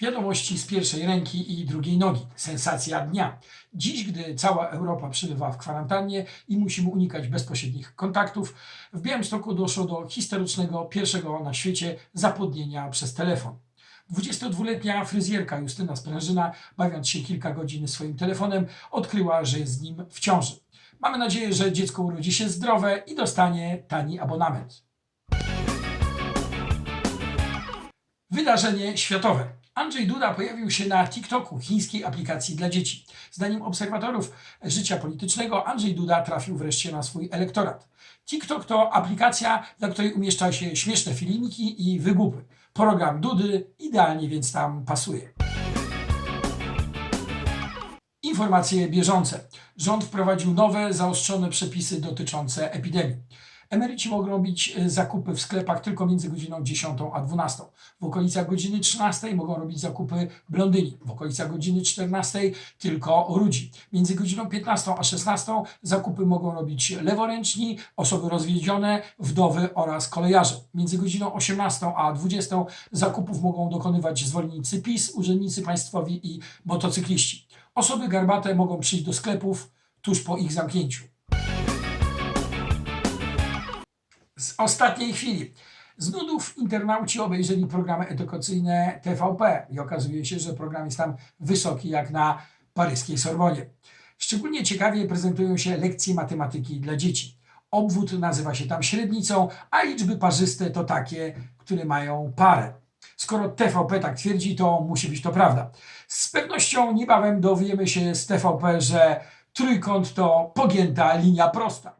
Wiadomości z pierwszej ręki i drugiej nogi. Sensacja dnia. Dziś, gdy cała Europa przebywa w kwarantannie i musimy unikać bezpośrednich kontaktów, w Białymstoku doszło do historycznego pierwszego na świecie zapłodnienia przez telefon. 22-letnia fryzjerka Justyna Sprężyna, bawiąc się kilka godzin swoim telefonem, odkryła, że jest z nim w ciąży. Mamy nadzieję, że dziecko urodzi się zdrowe i dostanie tani abonament. Wydarzenie światowe. Andrzej Duda pojawił się na TikToku, chińskiej aplikacji dla dzieci. Zdaniem obserwatorów życia politycznego, Andrzej Duda trafił wreszcie na swój elektorat. TikTok to aplikacja, dla której umieszcza się śmieszne filmiki i wygłupy. Program Dudy idealnie więc tam pasuje. Informacje bieżące. Rząd wprowadził nowe, zaostrzone przepisy dotyczące epidemii. Emeryci mogą robić e, zakupy w sklepach tylko między godziną 10 a 12. W okolicach godziny 13 mogą robić zakupy blondyni. W okolicach godziny 14 tylko rudzi. Między godziną 15 a 16 zakupy mogą robić leworęczni, osoby rozwiedzione, wdowy oraz kolejarze. Między godziną 18 a 20 zakupów mogą dokonywać zwolennicy PiS, urzędnicy państwowi i motocykliści. Osoby garbate mogą przyjść do sklepów tuż po ich zamknięciu. Z ostatniej chwili. Z nudów internauci obejrzeli programy edukacyjne TVP i okazuje się, że program jest tam wysoki jak na paryskiej Sorbonie. Szczególnie ciekawie prezentują się lekcje matematyki dla dzieci. Obwód nazywa się tam średnicą, a liczby parzyste to takie, które mają parę. Skoro TVP tak twierdzi, to musi być to prawda. Z pewnością niebawem dowiemy się z TVP, że trójkąt to pogięta linia prosta.